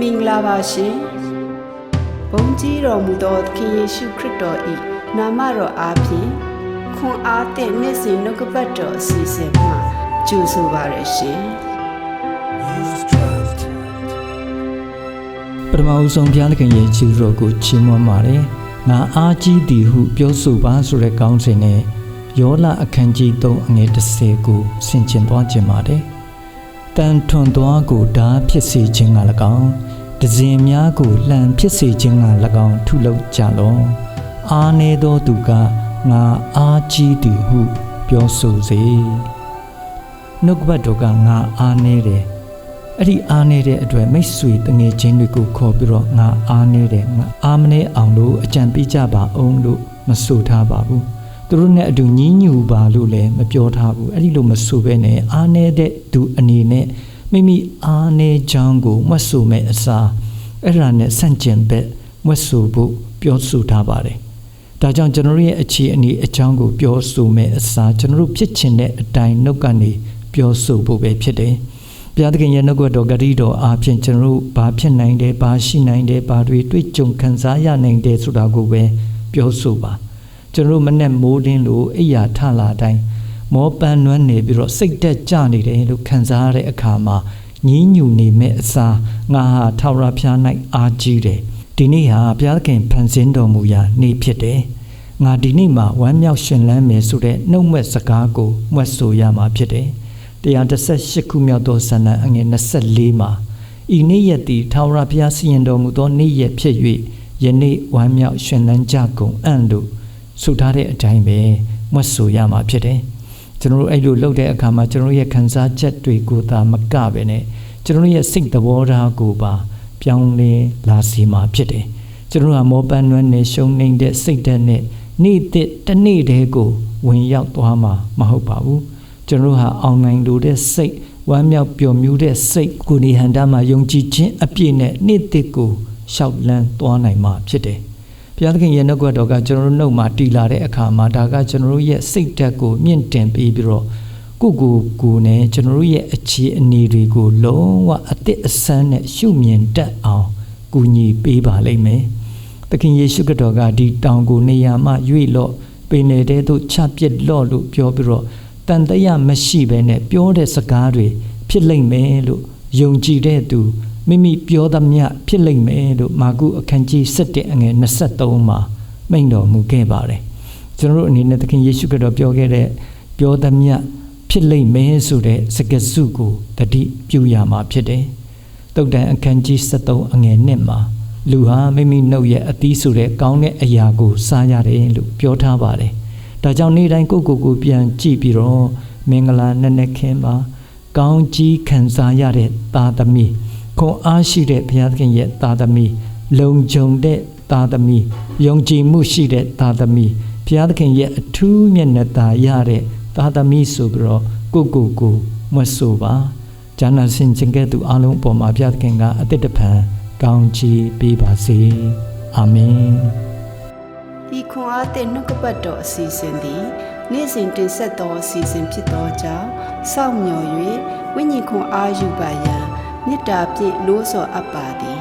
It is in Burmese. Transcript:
မင်္ဂလာပါရှင်ဘုန်းကြီးတော်မူသောသခင်ယေရှုခရစ်တော်၏နာမတော်အားဖြင့်ခွန်အားသည့်နေ့စဉ်နှုတ်ကပတ်တော်အစီအစဉ်မှာကြိုဆိုပါရရှင်ပထမဦးဆုံးဘုရားသခင်ရဲ့ခြေတော်ကိုချီးမွမ်းပါတယ်။ငါအားကြီးသည်ဟုပြောဆိုပါဆိုတဲ့ကောင်းစဉ်နဲ့ယောလအခန်းကြီး3အငယ်30ကိုဆင်ခြင်သွားခြင်းပါတယ်။ တန်ထွန်သွားကိုဓာဖြစ်စေခြင်းက၎င်းဒဇင်များကိုလှန်ဖြစ်စေခြင်းက၎င်းထုလုပ်ကြလော။အာနေသောသူကငါအားကြီးသည်ဟု ပြောဆိုစေ။နှုတ်ကပတ်တော်ကငါအားနေတယ်။အဲ့ဒီအားနေတဲ့အတွက်မိတ်ဆွေတငယ်ချင်းတွေကိုခေါ်ပြီးတော့ငါအားနေတယ်ငါအားမနေအောင်လို့အကြံပေးကြပါအောင်လို့မဆိုထားပါဘူး သူတို့နဲ့အတူညီးညူပါလို့လည်းမပြောထားဘူးအဲ့ဒီလိုမဆိုဘဲနဲ့အားနေတဲ့သူအနေနဲ့မိမိအားနေချောင်းကိုမွတ်ဆိုမဲ့အစားအဲ့ဒါနဲ့ဆန့်ကျင်ဘက်မွတ်ဆိုဖို့ပြောဆိုထားပါတယ်ဒါကြောင့်ကျွန်တော်ရဲ့အခြေအနေအကြောင်းကိုပြောဆိုမဲ့အစားကျွန်တော်တို့ဖြစ်ချင်တဲ့အတိုင်းနှုတ်ကနေပြောဆိုဖို့ပဲဖြစ်တယ်ဘုရားသခင်ရဲ့နှုတ်ကပတ်တော်ဂတိတော်အားဖြင့်ကျွန်တော်တို့ဘာဖြစ်နိုင်တယ်ဘာရှိနိုင်တယ်ဘာတွေတွေ့ကြုံခံစားရနိုင်တယ်ဆိုတာကိုပဲပြောဆိုပါ ကျွန်တော်တို့မနဲ့မိုးတင်းလို့အိယာထလာတိုင်းမောပန်းနွမ်းနေပြီးတော့စိတ်တက်ကြနေတယ်လို့ခံစားရတဲ့အခါမှာညင်းညူနေမဲ့အစားငါဟာထောက်ရဖျား၌အားကြီးတယ်ဒီနေ့ဟာဘုရားသခင်ဖန်ဆင်းတော်မူရာနေ့ဖြစ်တယ်ငါဒီနေ့မှာဝမ်းမြောက်ရှင်လန်းမယ်ဆိုတဲ့နှုတ်မဲ့စကားကိုမွတ်ဆိုရမှာဖြစ်တယ်118ခုမြောက်သောဇာဏအငယ်24မှာဤနေ့ရက်သည်ထာဝရဘုရားစီရင်တော်မူသောနေ့ရက်ဖြစ်၍ယနေ့ဝမ်းမြောက်ရှင်လန်းကြကုန်အံ့လို့ ဆိုထားတဲ့အတိုင်းပဲမွတ်ဆိုရမှာဖြစ်တယ်ကျွန်တော်တို့အဲ့လိုလုပ်တဲ့အခါမှာကျွန်တော်တို့ရဲ့ခံစားချက်တွေကိုသာမကပဲနဲ့ကျွန်တော်တို့ရဲ့စိတ်သဘောထားကိုပါပြောင်းလဲလာစီမှာဖြစ်တယ်ကျွန်တော်တို့ကမောပန်းနွမ်းနေရှုံနေတဲ့စိတ်ဓာတ်နဲ့နေ့တစ်တစ်နေ့တည်းကိုဝင်ရောက်သွားမှာမဟုတ်ပါဘူးကျွန်တော်တို့ဟာအောင်နိုင်လို့တဲ့စိတ်ဝမ်းမြောက်ပျော်မြူးတဲ့စိတ်ကိုဒီဟန္တာမှာယုံကြည်ခြင်းအပြည့်နဲ့နေ့တစ်ကိုရှောက်လန်းသွားနိုင်မှာဖြစ်တယ် ဘုရားသခင်ရဲ့နှုတ်ကပတ်တော်ကကျွန်တော်တို့နှုတ်မှာတည်လာတဲ့အခါမှာဒါကကျွန်တော်တို့ရဲ့စိတ်ဓာတ်ကိုမြင့်တင်ပေးပြီးတော့ကိုကိုကိုနဲ့ကျွန်တော်တို့ရဲ့အခြေအနေတွေကိုလုံးဝအသစ်အဆန်းနဲ့ရှုမြင်တတ်အောင်ကူညီပေးပါလိမ့်မယ်။သခင်ယေရှုခရစ်တော်ကဒီတောင်ကိုနေရာမှရွေ့လော့ပင်နေတဲ့သို့ချပစ်လော့လို့ပြောပြီးတော့တန်တရားမရှိဘဲနဲ့ပြောတဲ့စကားတွေဖြစ်လိမ့်မယ်လို့ယုံကြည်တဲ့သူ မိမိပြောသမျှဖြစ်လိမ့်မယ်လို့မာကုအခန်းကြီး7အငယ်23မှာမိန့်တော်မူခဲ့ပါတယ်ကျွန်တော်တို့အနေနဲ့သခင်ယေရှုခရစ်တော်ပြောခဲ့တဲ့ပြောသမျှဖြစ်လိမ့်မယ်ဆိုတဲ့စကားစုကိုတတိပြုရမှာဖြစ်တယ်တုတ်တန်အခန်းကြီး73အငယ်1မှာလူဟာမိမိနှုတ်ရဲ့အသီးဆိုတဲ့ကောင်းတဲ့အရာကိုစားရတယ်လို့ပြောထားပါတယ်ဒါကြောင့်နေ့တိုင်းကိုယ့်ကိုယ်ကိုပြန်ကြည့်ပြီးတော့မင်္ဂလာနက်နက်ခင်းပါကောင်းကြီးခံစားရတဲ့သာသမီ ခွန်အားရှိတဲ့ဘုရားသခင်ရဲ့သာသမီလုံခြုံတဲ့သာသမီယုံကြည်မှုရှိတဲ့သာသမီဘုရားသခင်ရဲ့အထူးမျက်နှာသာရတဲ့သာသမီဆိုပြီးတော့ကိုယ့်ကိုယ်ကိုမွတ်ဆိုပါဂျာနာစင်ခြင်းကဲ့သို့အားလုံးအပေါ်မှာဘုရားသခင်ကအတိတ်တဖန်ကောင်းချီးပေးပါစေအာမင်ဤခွန်အားသည့်နှုတ်ကပတ်တော်အစီအစဉ်သည်နေ့စဉ်တင်ဆက်သောအစီအစဉ်ဖြစ်သောကြောင့်စောင့်မျှော်၍ဝိညာဉ်ခွန်အားယူပါရန် မေတ္တာဖြင့်လို့ဆော်အပ်ပါသည်